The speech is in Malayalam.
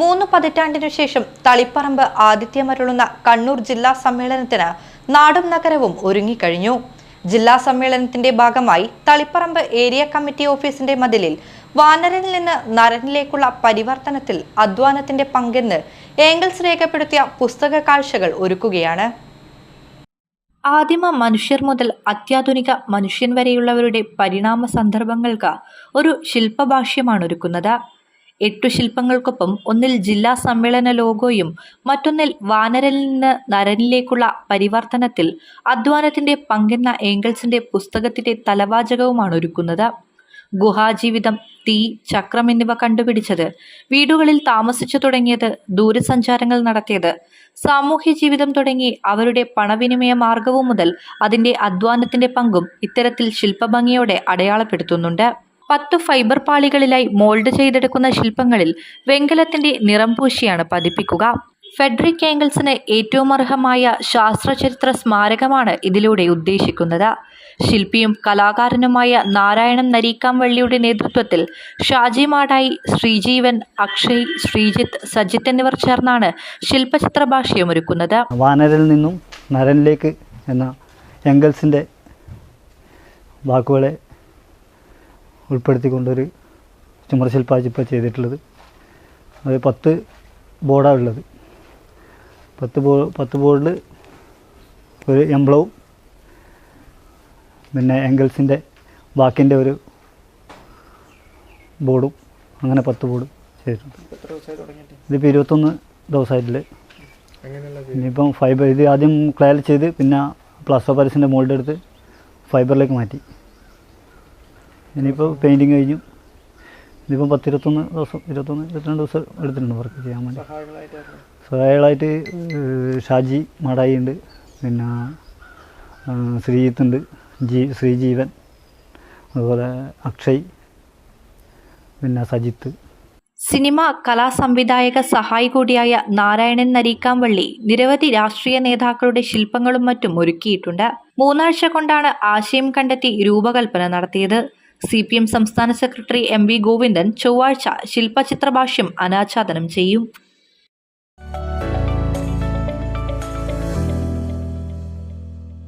മൂന്ന് പതിറ്റാണ്ടിനു ശേഷം തളിപ്പറമ്പ് ആതിഥ്യമരുളുന്ന കണ്ണൂർ ജില്ലാ സമ്മേളനത്തിന് നാടും നഗരവും ഒരുങ്ങിക്കഴിഞ്ഞു. ജില്ലാ സമ്മേളനത്തിന്റെ ഭാഗമായി തളിപ്പറമ്പ് ഏരിയ കമ്മിറ്റി ഓഫീസിന്റെ മതിലിൽ വാനരനിൽ നിന്ന് നരനിലേക്കുള്ള പരിവർത്തനത്തിൽ അധ്വാനത്തിന്റെ പങ്കെന്ന് ഏംഗൽസ് രേഖപ്പെടുത്തിയ പുസ്തക കാഴ്ചകൾ ഒരുക്കുകയാണ്. ആദിമ മനുഷ്യർ മുതൽ അത്യാധുനിക മനുഷ്യൻ വരെയുള്ളവരുടെ പരിണാമ സന്ദർഭങ്ങൾക്ക് ഒരു ശില്പഭാഷ്യമാണ് ഒരുക്കുന്നത് എട്ടു ശില്പങ്ങൾക്കൊപ്പം ഒന്നിൽ ജില്ലാ സമ്മേളന ലോഗോയും മറ്റൊന്നിൽ വാനരനിൽ നിന്ന് നരനിലേക്കുള്ള പരിവർത്തനത്തിൽ അധ്വാനത്തിന്റെ പങ്കെന്ന ഏംഗൽസിന്റെ പുസ്തകത്തിന്റെ തലവാചകവുമാണ് ഒരുക്കുന്നത്. ഗുഹാജീവിതം തീ ചക്രം എന്നിവ കണ്ടുപിടിച്ചത് വീടുകളിൽ താമസിച്ചു തുടങ്ങിയത് ദൂരസഞ്ചാരങ്ങൾ നടത്തിയത് സാമൂഹ്യ ജീവിതം തുടങ്ങി അവരുടെ പണവിനിമയ മാർഗവും മുതൽ അതിന്റെ അധ്വാനത്തിന്റെ പങ്കും ഇത്തരത്തിൽ ശില്പഭംഗിയോടെ അടയാളപ്പെടുത്തുന്നുണ്ട്. പത്ത് ഫൈബർ പാളികളിലായി മോൾഡ് ചെയ്തെടുക്കുന്ന ശില്പങ്ങളിൽ വെങ്കലത്തിന്റെ നിറം പൂശിയാണ് പതിപ്പിക്കുക. ഫെഡറിക് ഏംഗിൾസിന് ഏറ്റവും അർഹമായ ശാസ്ത്രചരിത്ര സ്മാരകമാണ് ഇതിലൂടെ ഉദ്ദേശിക്കുന്നത്. ശില്പിയും കലാകാരനുമായ നാരായണൻ നരീക്കാംവള്ളിയുടെ നേതൃത്വത്തിൽ ഷാജി മാടായി ശ്രീജീവൻ അക്ഷയ് ശ്രീജിത്ത് സജിത്ത് എന്നിവർ ചേർന്നാണ് ശില്പചിത്ര ഭാഷയമൊരുക്കുന്നത് വാനരിൽ നിന്നും നരനിലേക്ക് എന്ന എംഗൽസിന്റെ വാക്കുകളെ ഉൾപ്പെടുത്തിക്കൊണ്ടൊരു ഇപ്പോൾ ചെയ്തിട്ടുള്ളത്. അത് പത്ത് ബോർഡാണ് ഉള്ളത് പത്ത് ബോ പത്ത് ബോർഡിൽ ഒരു എംബ്ലവും പിന്നെ എങ്കിൾസിന്റെ ബാക്കിന്റെ ഒരു ബോർഡും അങ്ങനെ പത്ത് ബോർഡ് ചെയ്തിട്ടുണ്ട്. ഇതിപ്പോൾ ഇരുപത്തൊന്ന് ദിവസമായിട്ടില്ല ഇനിയിപ്പം ഫൈബർ ഇത് ആദ്യം ക്ലയർ ചെയ്ത് പിന്നെ പ്ലാസ്റ്റർ പാരീസിന്റെ മോൾഡ് എടുത്ത് ഫൈബറിലേക്ക് മാറ്റി. ഇനിയിപ്പോൾ പെയിന്റിങ് കഴിഞ്ഞു. ഇതിപ്പം പത്തിരുപത്തൊന്ന് ദിവസം ഇരുപത്തൊന്ന് ഇരുപത്തിരണ്ട് ദിവസം എടുത്തിട്ടുണ്ട് വർക്ക് ചെയ്യാൻ വേണ്ടി. സഹായികളായിട്ട് ഷാജി മടായി ഉണ്ട്. പിന്നെ ശ്രീജിത്ത് ഉണ്ട്. ജീ ശ്രീജീവൻ. അതുപോലെ അക്ഷയ്. പിന്നെ സജിത്ത്. സിനിമ കലാസംവിധായക സഹായി കൂടിയായ നാരായണൻ നരീക്കാംവള്ളി നിരവധി രാഷ്ട്രീയ നേതാക്കളുടെ ശില്പങ്ങളും മറ്റും ഒരുക്കിയിട്ടുണ്ട്. മൂന്നാഴ്ച കൊണ്ടാണ് ആശയം കണ്ടെത്തി രൂപകൽപ്പന നടത്തിയത്. സി പി എം സംസ്ഥാന സെക്രട്ടറി എം വി ഗോവിന്ദൻ ചൊവ്വാഴ്ച ശില്പചിത്രഭാഷ്യം അനാച്ഛാദനം ചെയ്യും.